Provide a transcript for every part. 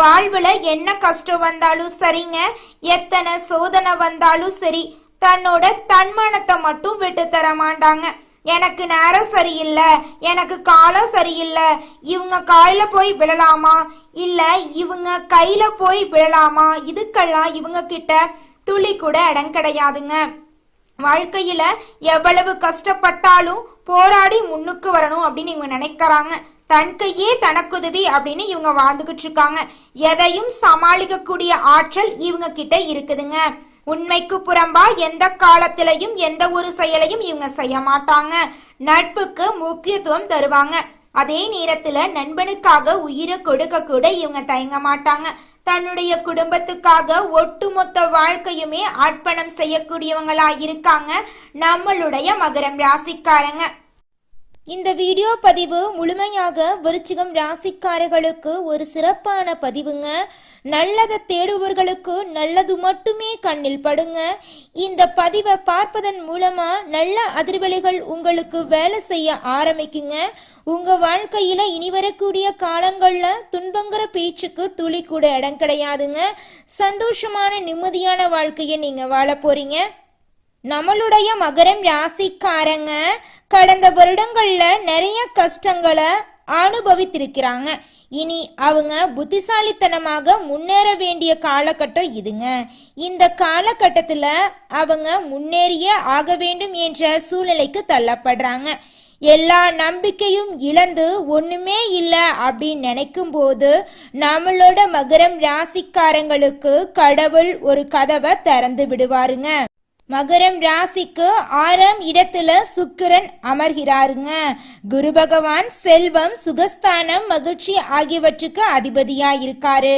வாழ்வுல என்ன கஷ்டம் வந்தாலும் சரிங்க. எத்தனை சோதனை வந்தாலும் சரி தன்னோட தன்மானத்தை மட்டும் விட்டு தர மாட்டாங்க. எனக்கு நேரம் சரியில்லை எனக்கு காலம் சரியில்லை இவங்க காயில போய் விழலாமா? இல்ல இவங்க கையில போய் விழலாமா? இதுக்கெல்லாம் இவங்க கிட்ட துளி கூட இடம் கிடையாதுங்க. வாழ்க்கையில எவ்வளவு கஷ்டப்பட்டாலும் போராடி முன்னுக்கு வரணும் அப்படின்னு இவங்க நினைக்கிறாங்க. தன் கையே தனக்குதவி அப்படின்னு இவங்க வாழ்ந்துகிட்டு இருக்காங்க எதையும் சமாளிக்கக்கூடிய ஆற்றல் இவங்க கிட்ட இருக்குதுங்க. உண்மைக்கு புறம்பா எந்த காலத்திலையும் எந்த ஒரு செயலையும் இவங்க செய்ய மாட்டாங்க. நட்புக்கு முக்கியத்துவம் தருவாங்க. அதே நேரத்துல நண்பனுக்காக உயிரை கொடுக்க கூட இவங்க தயங்க மாட்டாங்க. தன்னுடைய குடும்பத்துக்காக ஒட்டுமொத்த வாழ்க்கையுமே அர்ப்பணம் செய்யக்கூடியவங்களா இருக்காங்க. நம்மளுடைய மகரம் ராசிக்காரங்க. இந்த வீடியோ பதிவு முழுமையாக விருச்சிகம் ராசிக்காரர்களுக்கு ஒரு சிறப்பான பதிவுங்க. நல்லதை தேடுபவர்களுக்கு நல்லது மட்டுமே கண்ணில் படுங்க. இந்த பதிவை பார்ப்பதன் மூலமா நல்ல அதிர்வலைகள் உங்களுக்கு வேலை செய்ய ஆரம்பிக்குங்க. உங்க வாழ்க்கையில இனி வரக்கூடிய காலங்கள்ல துன்பங்கிற பேச்சுக்கு துளி கூட இடம் கிடையாதுங்க. சந்தோஷமான நிம்மதியான வாழ்க்கையை நீங்க வாழ போறீங்க. நம்மளுடைய மகரம் ராசிக்காரங்க கடந்த வருடங்கள்ல நிறைய கஷ்டங்களை அனுபவித்திருக்கிறாங்க. இனி அவங்க புத்திசாலித்தனமாக முன்னேற வேண்டிய காலகட்டம் இதுங்க. இந்த காலகட்டத்துல அவங்க முன்னேறியே ஆக வேண்டும் என்ற சூழ்நிலைக்கு தள்ளப்படுறாங்க. எல்லா நம்பிக்கையும் இழந்து ஒண்ணுமே இல்லை அப்படின்னு நினைக்கும் போது நம்மளோட மகரம் ராசிக்காரங்களுக்கு கடவுள் ஒரு கதவை திறந்து விடுவாருங்க. மகரம் ராசிக்கு ஆறாம் இடத்துல சுக்கிரன் அமர்கிறாருங்க. குரு பகவான் செல்வம் சுகஸ்தானம் மகிழ்ச்சி ஆகியவற்றுக்கு அதிபதியா இருக்காரு.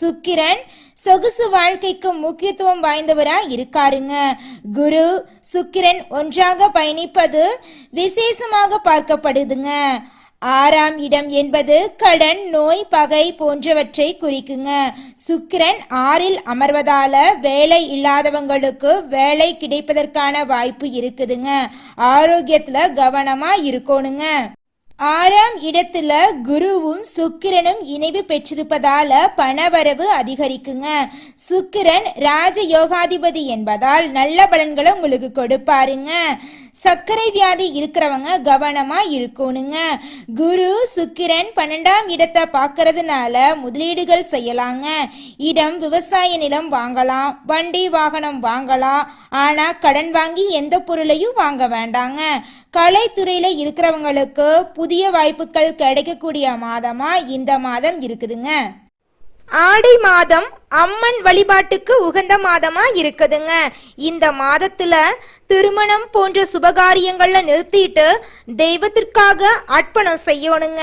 சுக்கிரன் சொகுசு வாழ்க்கைக்கு முக்கியத்துவம் வாய்ந்தவரா இருக்காருங்க. குரு சுக்கிரன் ஒன்றாக பயணிப்பது விசேஷமாக பார்க்கப்படுதுங்க. ஆறாம் இடம் என்பது கடன் நோய் பகை போன்றவற்றை குறிக்குங்க. சுக்கிரன் ஆறில் அமர்வதால வேலை இல்லாதவங்களுக்கு வேலை கிடைப்பதற்கான வாய்ப்பு இருக்குதுங்க. ஆரோக்கியத்துல கவனமா இருக்கணுங்க. ஆறாம் இடத்துல குருவும் சுக்கிரனும் இணைவு பெற்றிருப்பதால பணவரவு அதிகரிக்குங்க. சுக்கிரன் ராஜ யோகாதிபதி என்பதால் நல்ல பலன்களை உங்களுக்கு கொடுப்பாருங்க. சர்க்கரை வியாதி இருக்கிறவங்க கவனமா இருக்கணுங்க. குரு சுக்கிரன் பன்னெண்டாம் இடத்தை பார்க்கறதுனால முதலீடுகள் செய்யலாங்க. இடம் விவசாய நிலம் வாங்கலாம் வண்டி வாகனம் வாங்கலாம். ஆனா கடன் வாங்கி எந்த பொருளையும் வாங்க வேண்டாங்க. கலைத்துறையில இருக்கிறவங்களுக்கு புதிய வாய்ப்புகள் கிடைக்கக்கூடிய மாதமா இந்த மாதம் இருக்குதுங்க. ஆடி மாதம் அம்மன் வழிபாட்டுக்கு உகந்த மாதமா இருக்குதுங்க. இந்த மாதத்துல திருமணம் போன்ற சுபகாரியங்கள்ல நிறுத்திட்டு தெய்வத்திற்காக அர்ப்பணம் செய்யணுங்க.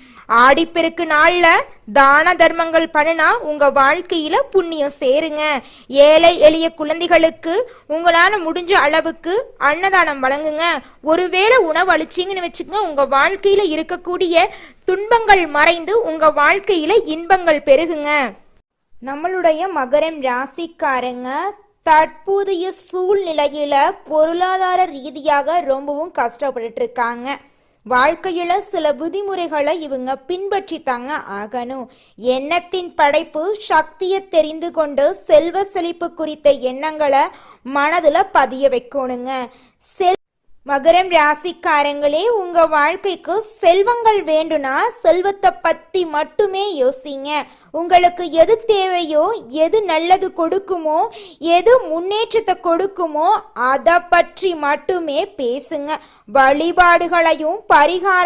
ஆடிப்பெருக்கு நாள்ல தான தர்மங்கள் பண்ணுனா உங்க வாழ்க்கையில புண்ணியம் சேருங்க. ஏழை எளிய குழந்தைகளுக்கு உங்களால முடிஞ்ச அளவுக்கு அன்னதானம் வழங்குங்க. ஒருவேளை உணவு அழிச்சிங்கன்னு வச்சுக்கோங்க உங்க வாழ்க்கையில இருக்கக்கூடிய துன்பங்கள் மறைந்து உங்க வாழ்க்கையில இன்பங்கள் பெருகுங்க. நம்மளுடைய மகரம் ராசிக்காரங்க தற்போதைய சூழ்நிலையில பொருளாதார ரீதியாக ரொம்பவும் கஷ்டப்பட்டு இருக்காங்க. வாழ்க்கையில சில விதிமுறைகளை இவங்க பின்பற்றி தாங்க ஆகணும். எண்ணத்தின் படைப்பு சக்தியை தெரிந்து கொண்டு செல்வ செழிப்பு குறித்த எண்ணங்களை மனதுல பதிய வைக்கணுங்க. செல் மகரம் ராசிக்காரங்களே உங்க வாழ்க்கைக்கு செல்வங்கள் வேண்டும்னா செல்வத்தை பத்தி மட்டுமே யோசிங்க. உங்களுக்கு எது தேவையோ எது நல்லது கொடுக்குமோ எது முன்னேற்றத்தை கொடுக்குமோ அதை பற்றி மட்டுமே பேசுங்க. வழிபாடுகளையும் பரிகார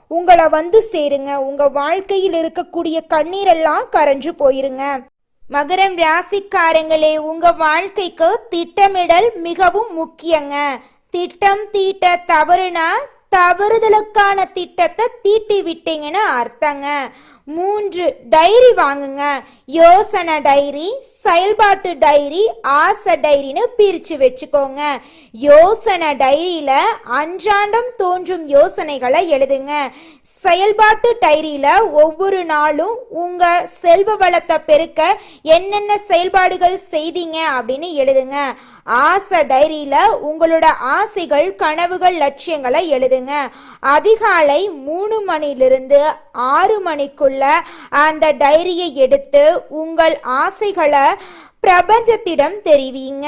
உங்களை வந்து சேருங்க. உங்க வாழ்க்கையில் இருக்கக்கூடிய கண்ணீரெல்லாம் கரைஞ்சு போயிருங்க. மகரம் ராசிக்காரங்களே உங்க வாழ்க்கைக்கு திட்டமிடல் மிகவும் முக்கியங்க. திட்டம் தீட்ட தவறுனா தவறுதலுக்கான திட்டத்தை தீட்டி விட்டீங்கன்னு அர்த்தங்க. மூன்று டைரி வாங்குங்க. யோசனை டைரி செயல்பாட்டு டைரி ஆசை டைரின்னு பிரித்து வச்சுக்கோங்க. யோசனை டைரியில் அன்றாடம் தோன்றும் யோசனைகளை எழுதுங்க. செயல்பாட்டு டைரியில ஒவ்வொரு நாளும் உங்க செல்வ வளத்தை பெருக்க என்னென்ன செயல்பாடுகள் செய்தீங்க அப்படின்னு எழுதுங்க. ஆசை டைரியில உங்களோட ஆசைகள் கனவுகள் லட்சியங்களை எழுதுங்க. அதிகாலை மூணு மணிலிருந்து ஆறு மணிக்குள்ள அந்த டைரியை எடுத்து உங்கள் ஆசைகளை பிரபஞ்சத்திடம் தெரிவிங்க.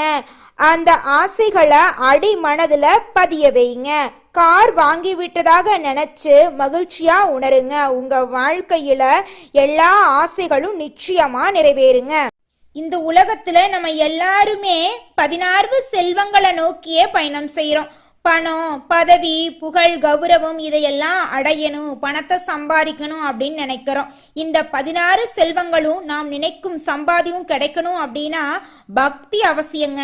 அந்த ஆசைகளை அடி மனதுல பதிய வைங்க. கார் வாங்கி விட்டதாக நினைச்சு மகிழ்ச்சியா உணருங்க. உங்க வாழ்க்கையில எல்லா ஆசைகளும் நிச்சயமா நிறைவேறுங்க. இந்த உலகத்துல நம்ம எல்லாருமே பதினாறு செல்வங்களை நோக்கியே பயணம் செய்யறோம் பணம் பதவி புகழ் கௌரவம் இதையெல்லாம் அடையணும் பணத்தை சம்பாதிக்கணும் அப்படின்னு நினைக்கிறோம். இந்த பதினாறு செல்வங்களும் நாம் நினைக்கும் சம்பாதியும் கிடைக்கணும் அப்படின்னா பக்தி அவசியங்க.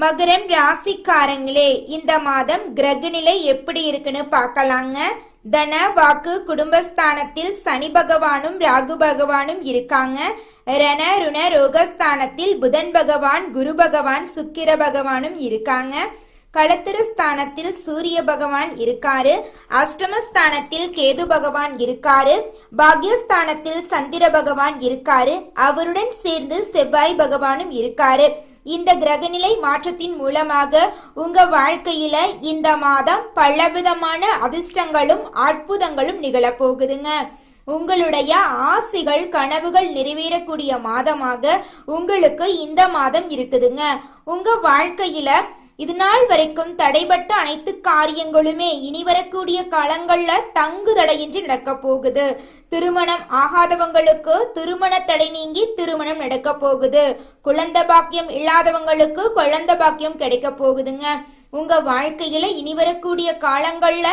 மகரம் ராசிக்காரங்களே இந்த மாதம் கிரக நிலை எப்படி இருக்குன்னு பார்க்கலாங்க. தன வாக்கு குடும்பஸ்தானத்தில் சனி பகவானும் ராகு பகவானும் இருக்காங்க. ரண ருண ரோகஸ்தானத்தில் புதன் பகவான் குரு பகவான் சுக்கிர பகவானும் இருக்காங்க. களத்திரஸ்தானத்தில் சூரிய பகவான் இருக்காரு. அஷ்டமஸ்தானத்தில் கேது பகவான் இருக்காரு. பாக்யஸ்தானத்தில் சந்திர பகவான் இருக்காரு. அவருடன் சேர்ந்து செவ்வாய் பகவானும் இருக்காரு. இந்த கிரகநிலை மாற்றத்தின் மூலமாக உங்க வாழ்க்கையில இந்த மாதம் பலவிதமான அதிர்ஷ்டங்களும் அற்புதங்களும் நிகழப்போகுதுங்க உங்களுடைய ஆசைகள் கனவுகள் நிறைவேறக்கூடிய மாதமாக உங்களுக்கு இந்த மாதம் இருக்குதுங்க. உங்க வாழ்க்கையில இது நாள் வரைக்கும் தடைபட்ட அனைத்து காரியங்களுமே இனி வரக்கூடிய காலங்கள்ல தங்கு தடையின்றி நடக்க போகுது. திருமணம் ஆகாதவங்களுக்கு திருமண தடை நீங்கி திருமணம் நடக்க போகுது. குழந்தை பாக்கியம் இல்லாதவங்களுக்கு குழந்தை பாக்கியம் கிடைக்க போகுதுங்க. உங்க வாழ்க்கையில இனி வரக்கூடிய காலங்கள்ல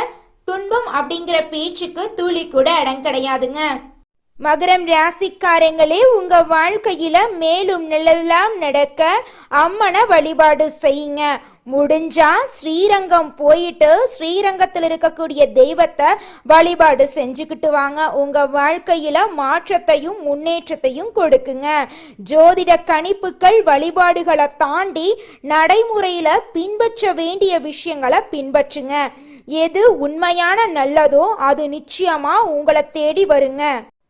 துன்பம் அப்படிங்கிற பேச்சுக்கு துளி கூட இடம் கிடையாதுங்க. மகரம் ராசிக்காரங்களே உங்க வாழ்க்கையில மேலும் நல்லெல்லாம் நடக்க அம்மனை வழிபாடு செய்யுங்க. முடிஞ்சா ஸ்ரீரங்கம் போயிட்டு ஸ்ரீரங்கத்தில் இருக்கக்கூடிய தெய்வத்தை வழிபாடு செஞ்சுக்கிட்டு வாங்க. உங்க வாழ்க்கையில மாற்றத்தையும் முன்னேற்றத்தையும் கொடுக்குங்க. ஜோதிட கணிப்புகள் வழிபாடுகளை தாண்டி நடைமுறையில பின்பற்ற வேண்டிய விஷயங்களை பின்பற்றுங்க. எது உண்மையான நல்லதோ அது நிச்சயமா உங்களை தேடி வருங்க.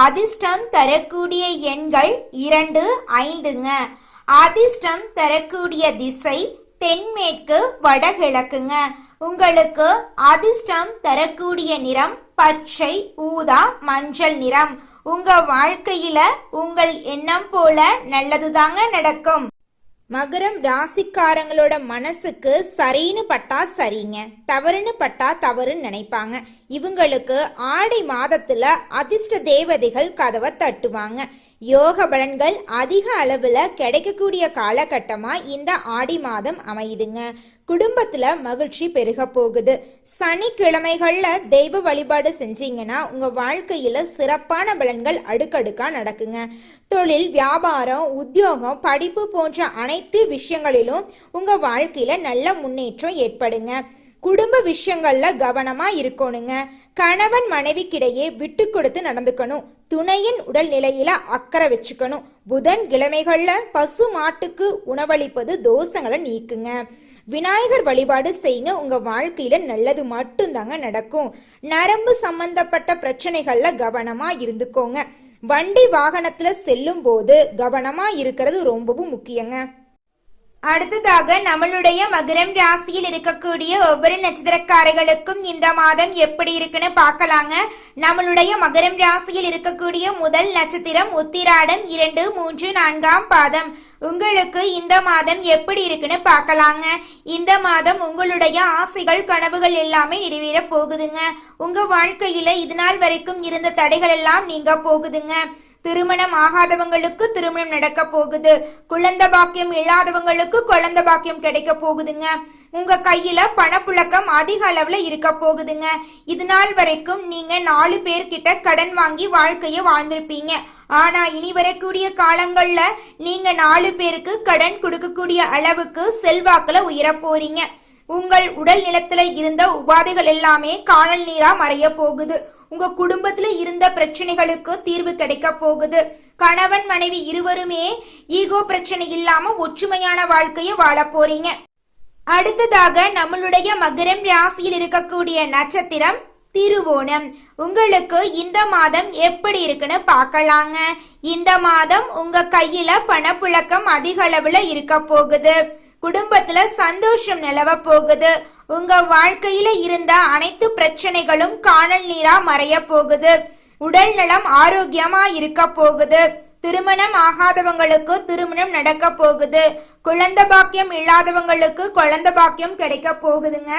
அதிர்ஷ்டம் தரக்கூடிய எண்கள் இரண்டு ஐந்துங்க. அதிர்ஷ்டம் தரக்கூடிய திசை தென்மேற்கு வடகிழக்குங்க. உங்களுக்கு அதிர்ஷ்டம் தரக்கூடிய நிறம் பச்சை ஊதா மஞ்சள் நிறம். உங்க வாழ்க்கையில உங்கள் எண்ணம் போல நல்லதுதாங்க நடக்கும். மகரம் ராசிக்காரங்களோட மனசுக்கு சரின்னு பட்டா சரிங்க. தவறுன்னு பட்டா தவறுன்னு நினைப்பாங்க. இவங்களுக்கு ஆடி மாதத்துல அதிர்ஷ்ட தேவதைகள் கதவை தட்டுவாங்க. யோக பலன்கள் அதிக அளவுல கிடைக்கக்கூடிய காலகட்டமா இந்த ஆடி மாதம் அமையுதுங்க. குடும்பத்துல மகிழ்ச்சி பெருக போகுது. சனிக்கிழமைகள்ல தெய்வ வழிபாடு செஞ்சீங்கன்னா உங்க வாழ்க்கையில சிறப்பான பலன்கள் அடுக்கடுக்கா நடக்குங்க. தொழில் வியாபாரம் உத்தியோகம் படிப்பு போன்ற அனைத்து விஷயங்களிலும் உங்க வாழ்க்கையில நல்ல முன்னேற்றம் ஏற்படுங்க. குடும்ப விஷயங்கள்ல கவனமா இருக்கணுங்க. கணவன் மனைவிக்கிடையே விட்டு கொடுத்து நடந்துக்கணும். துணையின் உடல் நிலையில அக்கறை வச்சுக்கணும். புதன் கிழமைகள்ல பசு மாட்டுக்கு உணவளிப்பது தோஷங்களை நீக்குங்க. விநாயகர் வழிபாடு செய்யுங்க உங்க வாழ்க்கையில நல்லது மட்டும்தாங்க நடக்கும். நரம்பு சம்பந்தப்பட்ட பிரச்சனைகள்ல கவனமா இருந்துக்கோங்க. வண்டி வாகனத்துல செல்லும் போது கவனமா இருக்கிறது ரொம்பவும் முக்கியங்க. அடுத்ததாக நம்மளுடைய மகரம் ராசியில் இருக்கக்கூடிய ஒவ்வொரு நட்சத்திரக்காரர்களுக்கும் இந்த மாதம் எப்படி இருக்குன்னு பார்க்கலாங்க. நம்மளுடைய மகரம் ராசியில் இருக்கக்கூடிய முதல் நட்சத்திரம் உத்திராடம் இரண்டு மூன்று நான்காம் பாதம். உங்களுக்கு இந்த மாதம் எப்படி இருக்குன்னு பார்க்கலாங்க. இந்த மாதம் உங்களுடைய ஆசைகள் கனவுகள் எல்லாமே நிறைவேற போகுதுங்க. உங்க வாழ்க்கையில இது நாள் வரைக்கும் இருந்த தடைகள் எல்லாம் நீங்க போகுதுங்க. திருமணம் ஆகாதவங்களுக்கு திருமணம் நடக்க போகுது. குழந்தை பாக்கியம் இல்லாதவங்களுக்கு குழந்தை பாக்கியம் கிடைக்க போகுதுங்க. உங்க கையில பணப்புழக்கம் அதிக அளவுல இருக்க போகுதுங்க. இது நாள் வரைக்கும் நீங்க நாலு பேர்கிட்ட கடன் வாங்கி வாழ்க்கைய வாழ்ந்திருப்பீங்க. ஆனா இனி வரக்கூடிய காலங்கள்ல நீங்க நாலு பேருக்கு கடன் கொடுக்கக்கூடிய அளவுக்கு செல்வாக்குல உயர போறீங்க. உங்கள் உடல் நிலத்துல இருந்த உபாதைகள் எல்லாமே காணல் நீரா மறைய போகுது. உங்க குடும்பத்துல இருந்த பிரச்சனைகளுக்கு தீர்வு கிடைக்க போகுது. கணவன் மனைவி இருவருமே ஈகோ பிரச்சனை இல்லாம ஒற்றுமையான வாழ்க்கைய வாழ போறீங்க. அடுத்ததாக நம்மளுடைய மகரம் ராசியில் இருக்கக்கூடிய நட்சத்திரம் திருவோணம். உங்களுக்கு இந்த மாதம் எப்படி இருக்குன்னு பார்க்கலாங்க. இந்த மாதம் உங்க கையில பணப்புழக்கம் அதிக அளவுல இருக்க போகுது. குடும்பத்துல சந்தோஷம் நிலவ போகுது. உங்க வாழ்க்கையில இருந்த அனைத்து பிரச்சனைகளும் காணல் நீரா மறைய போகுது. உடல் நலம் ஆரோக்கியமா இருக்க போகுது. திருமணம் ஆகாதவங்களுக்கு திருமணம் நடக்க போகுது. குழந்த பாக்கியம் இல்லாதவங்களுக்கு குழந்த பாக்கியம் கிடைக்க போகுதுங்க.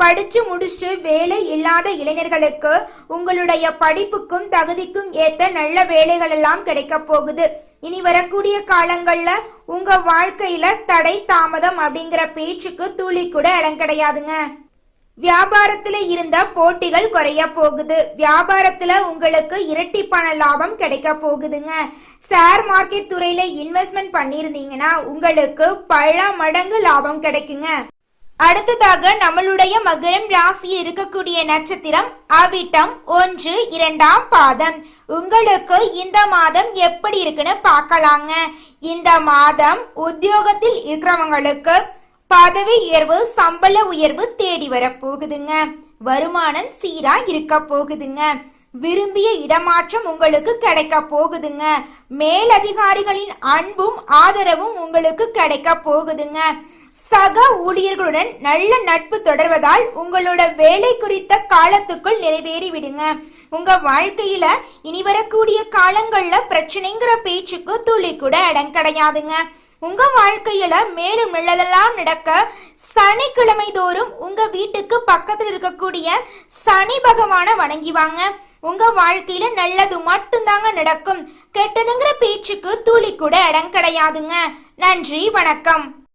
படிச்சு முடிச்சுட்டு வேலை இல்லாத இளைஞர்களுக்கு உங்களுடைய படிப்புக்கும் தகுதிக்கும் ஏத்த நல்ல வேலைகள் எல்லாம் கிடைக்க போகுது. இனி வரக்கூடிய காலங்கள்ல உங்க வாழ்க்கையில தடை தாமதம் அப்படிங்கிற பேச்சுக்கு துளி கூட இடம் கிடையாதுங்க. வியாபாரத்துல இருந்த போட்டிகள் குறைய போகுது. வியாபாரத்துல உங்களுக்கு இரட்டிப்பான லாபம் கிடைக்க போகுதுங்க. ஷேர் மார்க்கெட் துறையில இன்வெஸ்ட்மெண்ட் பண்ணிருந்தீங்கன்னா உங்களுக்கு பல மடங்கு லாபம் கிடைக்குங்க. அடுத்ததாக நம்மளுடைய மகரம் ராசியில் இருக்கக்கூடிய நட்சத்திரம் அவிட்டம் ஒன்று இரண்டாம் பாதம். உங்களுக்கு இந்த மாதம் எப்படி இருக்குன்னு பார்க்கலாங்க. இந்த மாதம் உத்தியோகத்தில் இருக்கிறவங்களுக்கு பதவி உயர்வு சம்பள உயர்வு தேடி வர போகுதுங்க வருமானம் சீரா இருக்க போகுதுங்க. விரும்பிய இடமாற்றம் உங்களுக்கு கிடைக்க போகுதுங்க. மேலதிகாரிகளின் அன்பும் ஆதரவும் உங்களுக்கு கிடைக்க போகுதுங்க. சக ஊழியர்களுடன் நல்ல நட்பு தொடர்வதால் உங்களோட வேலை குறித்த காலத்துக்குள் நிறைவேறி விடுங்க. உங்க வாழ்க்கையில இனி வரக்கூடிய காலங்கள்ல பிரச்சனைங்கிற பேச்சுக்கு துளி கூட இடம் கிடையாதுங்க. உங்க வாழ்க்கையில மேலும் நல்லதெல்லாம் நடக்க சனிக்கிழமை தோறும் உங்க வீட்டுக்கு பக்கத்தில் இருக்கக்கூடிய சனி பகவான வணங்கிவாங்க உங்க வாழ்க்கையில நல்லது மட்டும்தாங்க நடக்கும். கெட்டதுங்கிற பேச்சுக்கு துளி கூட இடம் கிடையாதுங்க. நன்றி வணக்கம்.